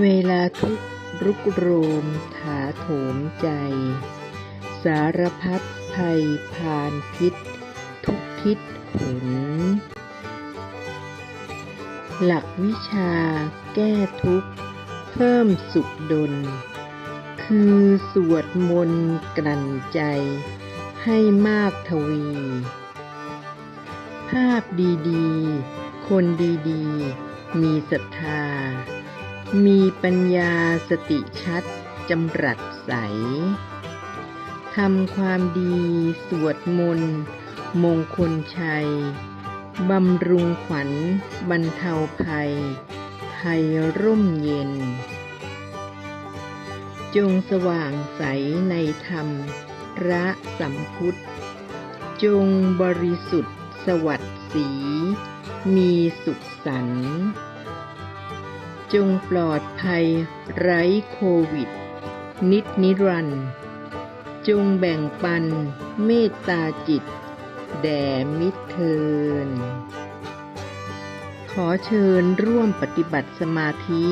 เวลาทุกรุกโรมถาโถมใจ สารพัดภัยพานพิษ ทุกทิศขนหลักวิชาแก้ทุกข์ เพิ่มสุขดล คือสวดมนต์กลั่นใจ ให้มากทวี ภาพดีๆ คนดีๆ มีศรัทธา มีปัญญาสติชัดจำรัดใส ทำความดีสวดมนต์มงคลชัย บำรุงขวัญบรรเทาภัย ภัยร่มเย็น จงสว่างใสในธรรมระสัมพุทธ จงบริสุทธิ์สวัสดี มีสุขสันต์ จงปลอดภัยไร้โควิด นิดนิรันด์จงแบ่งปันเมตตาจิต แด่มิตรเทิน ขอเชิญร่วมปฏิบัติสมาธิ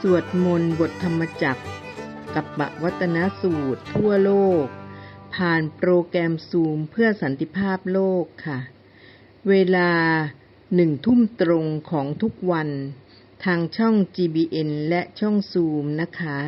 สวดมนต์บทธรรมจักรกับปวัตนสูตรทั่วโลก ผ่านโปรแกรมซูมเพื่อสันติภาพโลกค่ะ เวลาหนึ่งทุ่มตรงของทุกวัน ทางช่อง GBN และช่องซูมนะคะ